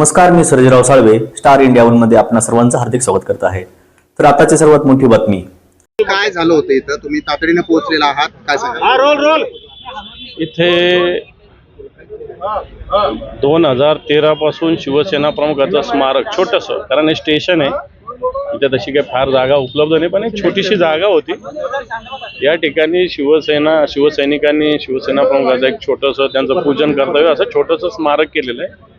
नमस्कार मी Sarjerao Salve star India वनमध्ये आपणा सर्वांचं हार्दिक स्वागत करत आहे. तर आताची सर्वात मोठी बातमी. काय झालं होतं इथं? तुम्ही तातडीने पोहोचलेला आहात? काय सांगा इथे दोन हजार तेरा पासून शिवसेना प्रमुखाचं स्मारक छोटस कारण हे स्टेशन आहे. इथे तशी काही फार जागा उपलब्ध नाही पण एक छोटीशी जागा होती. या ठिकाणी शिवसेना शिवसैनिकांनी शिवसेना प्रमुखाचं एक छोटंसं त्यांचं पूजन कर्तव्य असं छोटंसं स्मारक केलेलं आहे.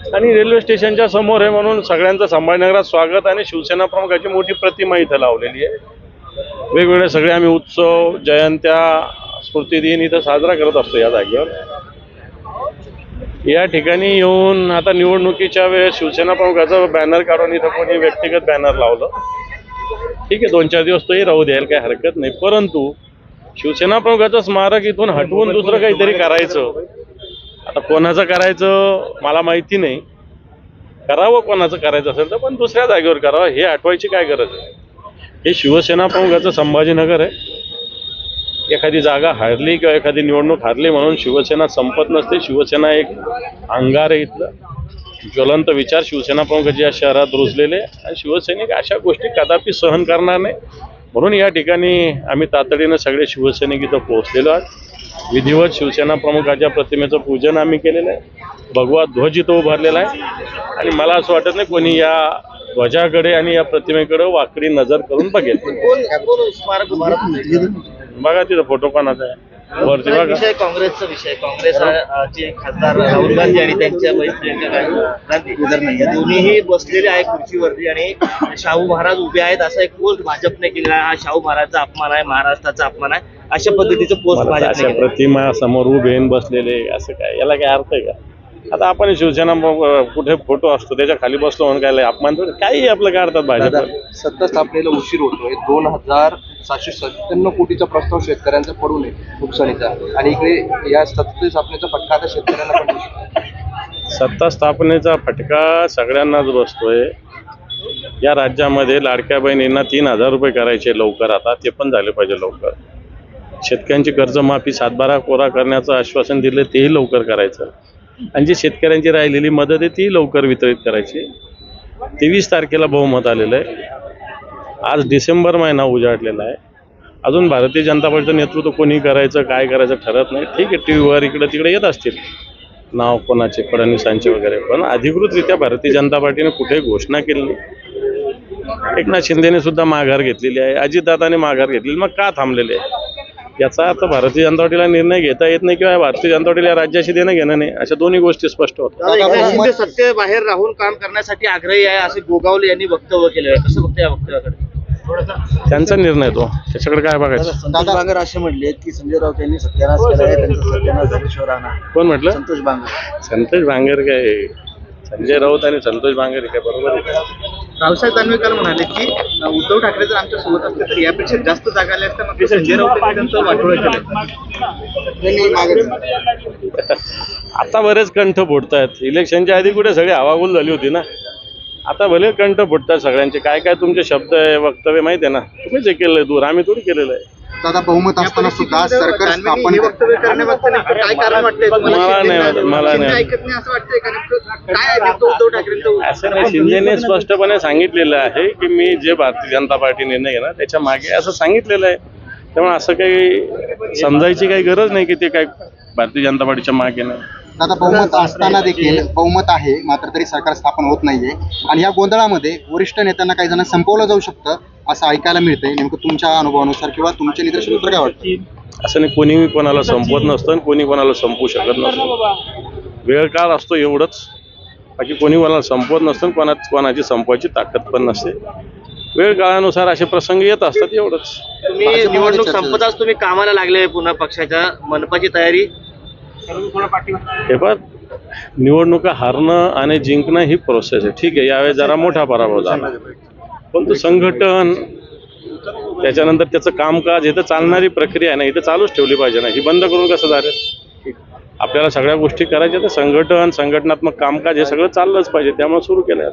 आणि रेल्वे स्टेशनच्या समोर आहे म्हणून सगळ्यांचं संभाजीनगरात स्वागत आणि शिवसेना प्रमुखाची मोठी प्रतिमा इथं लावलेली आहे. वेगवेगळे सगळे आम्ही उत्सव जयंत्या स्मृतिदिन इथं साजरा करत असतो या जागेवर. या ठिकाणी येऊन आता निवडणुकीच्या वेळेस शिवसेना प्रमुखाचा बॅनर काढून इथं कोणी व्यक्तिगत बॅनर लावलं. ठीक आहे दोन चार दिवस तोही राहू द्यायला काही हरकत नाही. परंतु शिवसेना प्रमुखाचं स्मारक इथून हटवून दुसरं काहीतरी करायचं. आता कोणाचं करायचं मला माहिती नाही. करावं कोणाचं करायचं असेल तर पण दुसऱ्या जागेवर करावं. हे आठवायची काय गरज आहे? हे शिवसेना प्रमुखाचं संभाजीनगर आहे. एखादी जागा हारली किंवा एखादी निवडणूक हारली म्हणून शिवसेना संपत नसते. शिवसेना एक अंगार आहे इथलं. ज्वलंत विचार शिवसेना प्रमुखाचे या शहरात रुजलेले आणि शिवसैनिक अशा गोष्टी कदापि सहन करणार नाही. म्हणून या ठिकाणी आम्ही तातडीनं सगळे शिवसैनिक इथं पोहोचलेलो आहोत. विधिवत शिवसेना प्रमुखाच्या प्रतिमेचं पूजन आम्ही केलेलं आहे. भगवा ध्वज इथं उभारलेला आहे. आणि मला असं वाटत नाही कोणी या ध्वजाकडे आणि या प्रतिमेकडे वाकडी नजर करून बघेल. बघा तिथं फोटो कोणाचा आहे. वरती बघा. विषय काँग्रेसचा विषय. काँग्रेस अ, चे खासदार राहुल गांधी आणि त्यांच्या बहीण प्रियंका गांधी. या दोन्हीही बसलेले आहे खुर्चीवरती आणि शाहू महाराज उभे आहेत. असा एक पोस्ट भाजपने केलेला आहे. हा शाहू महाराजचा अपमान आहे महाराष्ट्राचा अपमान आहे. अशा पद्धतीचं पोस्ट मला तर भाजपने अशा केलं प्रतिमा समोर उभे बसलेले असं काय? याला काय अर्थ आहे का? आता आपण शिवसेना कुठे फोटो असतो त्याच्याखाली बसलो म्हणून काय लय अपमान थोडी काही आपलं काढतात भाजप सत्ता स्थापनेला उशीर होतोय. दोन हजार सातशे सत्त्याण्णव कोटीचा प्रस्ताव शेतकऱ्यांचा पडून आहे नुकसानीचा. आणि इकडे या सत्ता स्थापनेचा फटका आता शेतकऱ्यांना पण बसतो. सत्ता स्थापनेचा फटका सगळ्यांनाच बसतोय. या राज्यामध्ये लाडक्या बहिणींना तीन हजार रुपये करायचे लवकर आता ते पण झाले पाहिजे लवकर. शेतकऱ्यांची कर्जमाफी सातबारा कोरा करण्याचं आश्वासन दिलं तेही लवकर करायचं. आणि जी शेतकऱ्यांची राहिलेली मदत आहे ती लवकर वितरित करायची. तेवीस तारखेला बहुमत आलेलं आहे. आज डिसेंबर महिना उजाडलेला आहे. अजून भारतीय जनता पक्षाचं नेतृत्व कोणी करायचं काय करायचं ठरत नाही. ठीक आहे टी व्हीवर इकडं तिकडे येत असतील. नाव कोणाचे फडणवीसांचे वगैरे. पण अधिकृतरित्या भारतीय जनता पार्टीने कुठे घोषणा केली नाही. एकनाथ शिंदेने सुद्धा माघार घेतलेली आहे. अजितदादाने माघार घेतलेली मग का थांबलेले? आहे याचा अर्थ भारतीय जनता पार्टीला निर्णय घेता येत नाही किंवा भारतीय जनता पार्टीला या राज्याशी देणं घेणं नाही. अशा दोन्ही गोष्टी स्पष्ट होतात. शिंदे सत्तेबाहेर राहून काम करण्यासाठी आग्रही आहे असे गोगावले यांनी वक्तव्य केलं आहे. कसं बघतं या वक्तव्याकडे? त्यांचा निर्णय तो. त्याच्याकडे काय बघायचं? संतोष बांगर असे म्हणले की संजय राऊत यांनी सत्यानाश केला आहे त्यांचा सत्यानाश राहणार कोण म्हटलं? संतोष बांगर. संतोष बांगर काय? संजय राऊत आणि संतोष बांगर हे काय? बरोबर आहे का? रावसाहेब दानवेकर म्हणाले की उद्धव ठाकरे जर आमच्यासोबत असते तर यापेक्षा जास्त जागा आल्या असता मग संजय राऊत वाटोळ्या आता बरेच कंठ फुटत इलेक्शनच्या आधी कुठे सगळी हवागुल झाली होती ना? आता भले कंठ फुटतात सगळ्यांचे. काय काय तुमचे शब्द आहे वक्तव्य माहिती आहे ना? तुम्हीच हे केलंय दूर. आम्ही थोडी केलेलं आहे. दादा बहुमत असताना सुद्धा सरकार स्थापन? मला नाही मला नाही. ऐकत नाही असं नाही. शिंदेने स्पष्टपणे सांगितलेलं आहे की मी जे भारतीय जनता पार्टी निर्णय घेणार त्याच्यामागे असं सांगितलेलं आहे. त्यामुळे असं काही समजायची काही गरज नाही की ते काय भारतीय जनता पार्टीच्या मागे नाही. दादा बहुमत असताना देखील बहुमत आहे मात्र तरी सरकार स्थापन होत नाहीये. आणि या गोंधळामध्ये वरिष्ठ नेत्यांना काही जणांना संपवलं जाऊ शकतं. असं ऐकायला मिळतंय. नेमकं तुमच्या अनुभवानुसार किंवा तुमच्या निदर्शनानुसार काय वाटतं? असं नाही कोणी कोणाला संपवत नसतं आणि कोणी कोणाला संपवू शकत नसतं. वेळ काळ असतो एवढंच. बाकी कोणी कोणाला संपवत नसतं कोणा कोणाची संपवायची ताकद पण नसते. वेळ काळानुसार असे प्रसंग येत असतात एवढंच. तुम्ही निवडणूक संपताच तुम्ही कामाला लागले पुन्हा पक्षाच्या मनपाची तयारी? हे पण निवडणुका हारणं आणि जिंकणं ही प्रोसेस आहे. ठीक आहे यावेळेस जरा मोठा पराभव झाला. पण तो संघटन त्याच्यानंतर त्याचं कामकाज इथं चालणारी प्रक्रिया आहे ना इथं चालूच ठेवली पाहिजे ना. ही बंद करून कसं झालं? आपल्याला सगळ्या गोष्टी करायच्या तर संघटन संघटनात्मक कामकाज हे सगळं चाललंच पाहिजे. त्यामुळे सुरू केलं